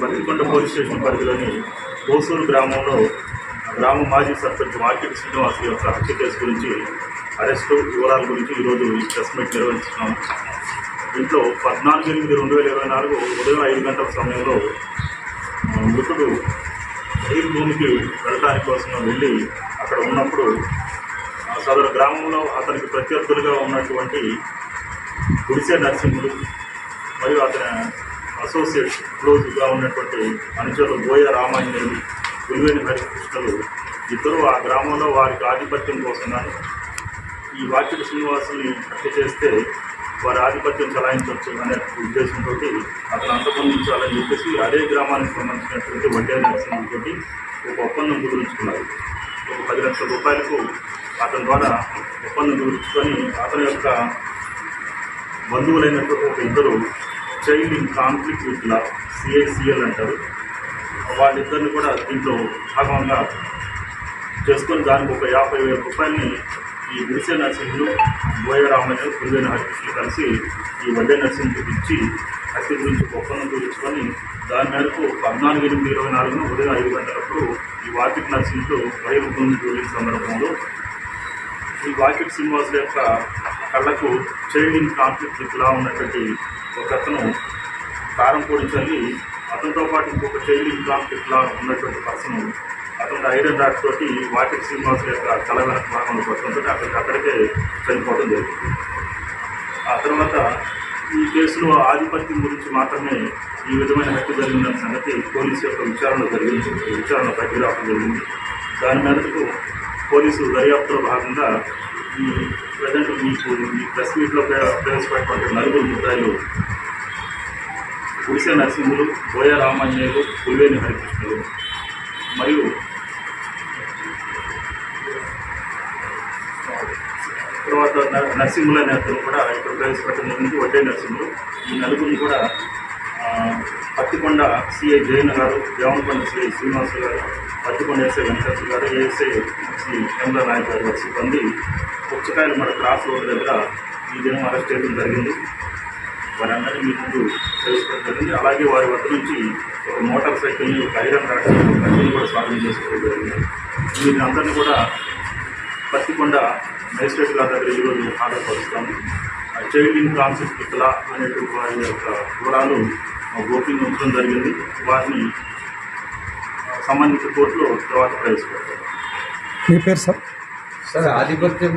బతికొండ police station పరిధిలోని కోసూరు గ్రామంలో గ్రామ మాజీ సర్పంచ్ మార్కెట్ శ్రీనివాస్ యొక్క హత్య కేసు గురించి అరెస్టు వివరాల గురించి ఈరోజు ఈ ప్రెస్ మీట్ నిర్వహిస్తున్నాము దీంట్లో పద్నాలుగు ఎనిమిది రెండు వేల ఇరవై నాలుగు ఉదయం ఐదు గంటల సమయంలో మృతుడు ఎయిర్ భూమికి వెళ్ళడానికి కోసం వెళ్ళి అక్కడ ఉన్నప్పుడు సదరు గ్రామంలో అతనికి ప్రత్యర్థులుగా ఉన్నటువంటి గుడిసె నర్సింహుడు మరియు అతని అసోసియేట్స్ క్లోజ్గా ఉన్నటువంటి అనుచరులు బోయ రామాంజనేయులు గురువేని హరికృష్ణులు ఇద్దరు ఆ గ్రామంలో వారికి ఆధిపత్యం కోసం కానీ ఈ వాక్యుడు శ్రీనివాసుని హత్య చేస్తే వారి ఆధిపత్యం చలాయించవచ్చు అనే ఉద్దేశంతో అతను అంతపొందించాలని చెప్పేసి అదే గ్రామానికి సంబంధించినటువంటి వడ్డే నరసింహతోటి ఒక ఒప్పందం కుదుర్చుకున్నారు. ఒక పది లక్షల రూపాయలకు అతని ద్వారా ఒప్పందం కుదుర్చుకొని అతని యొక్క బంధువులైనటువంటి ఒక ఇద్దరు child in conflict with law CICL అంటారు. వాళ్ళిద్దరిని కూడా దీంట్లో భాగంగా చేసుకొని దానికి ఒక యాభై వేల రూపాయలని ఈ గుడిసె నరసింహులు బోయ రామయ్య గురువైన హరికృష్ణులు కలిసి ఈ వడ్డే నర్సింగ్కి ఇచ్చి హత్య గురించి ఒక ఒప్పందం కుదుర్చుకొని దాని మేరకు పద్నాలుగు ఎనిమిది ఇరవై నాలుగున ఉదయం ఐదు గంటలప్పుడు ఈ వాకిట్ నర్సింగ్లు వైరుకుంది వెళ్ళిన సందర్భంలో ఈ వాకిట్ శ్రీనివాసుల యొక్క కళ్ళకు చైల్డ్ ఇన్ కాన్ఫ్లిక్ట్ ఇట్లా ఉన్నటువంటి ఒక అతను కారం పొడి చల్లి అతనితో పాటు ఇంకొక చైల్డ్ ఇన్ ఇట్లా ఉన్నటువంటి పర్సన్ అతను ఐరన్ రాడ్ తోటి వాకిట్ శ్రీనివాస్ యొక్క తల వెనక భాగంలో పడుతుంటే అక్కడికి అక్కడికే చనిపోవడం జరిగింది. ఆ తర్వాత ఈ కేసులో ఆధిపత్యం గురించి మాత్రమే ఈ విధమైన హత్య జరిగిందన్న సంగతి పోలీసు యొక్క విచారణ జరిగింది. విచారణ బయటకు రావడం జరిగింది. దాని మేరకు పోలీసు దర్యాప్తులో భాగంగా ప్రజెంట్ మీకు ఈ ప్రెస్ మీట్లో ప్ర- ప్రవేశపెట్టినటువంటి నలుగురు ముద్దాయిలు గుడిసె నరసింహులు బోయ రామాంజనేయులు పులివేని హరికృష్ణులు మరియు తర్వాత నరసింహుల నరసింహులు అనే అతను కూడా ఇక్కడ ప్రవేశపెట్టడం జరిగింది. వడ్డే నరసింహులు. ఈ నలుగురిని కూడా పత్తికొండ సిఐ జయన్ గారు దేవనకొండ సిఐ శ్రీనివాసు గారు పత్తికొండ ఎస్ఐ వెంకటేశ్వర గారు ఏఎస్ఐ శ్రీ చంద్ర నాయక్ వారి సిబ్బంది పుచ్చకాయలు మన క్రాస్ రోడ్ దగ్గర ఈ దినం అరెస్ట్ చేయడం జరిగింది. వారందరినీ మీ ముందు తెలుసుకోవడం జరిగింది. అలాగే వారి వద్ద నుంచి ఒక మోటార్ సైకిల్ని ఒక ఐరన్ రాడ్ ఒక కూడా స్వాధీనం చేసుకోవడం జరిగింది. వీరిని అందరినీ కూడా పత్తికొండ మేజిస్ట్రేట్ గారి దగ్గర ఈరోజు హాజరుపరుస్తాము. ఆ చైల్డ్ ఇన్ కాన్సెప్ట్ ఇట్లా అనేటువంటి వారి యొక్క వివరాలు గోపింగ్ ఉంచడం జరిగింది. వారిని ఆ, సంబంధిత కోర్టులో తర్వాత ప్రవేశపెడతారు మీ పేరు సార్? సార్ ఆధిపత్యం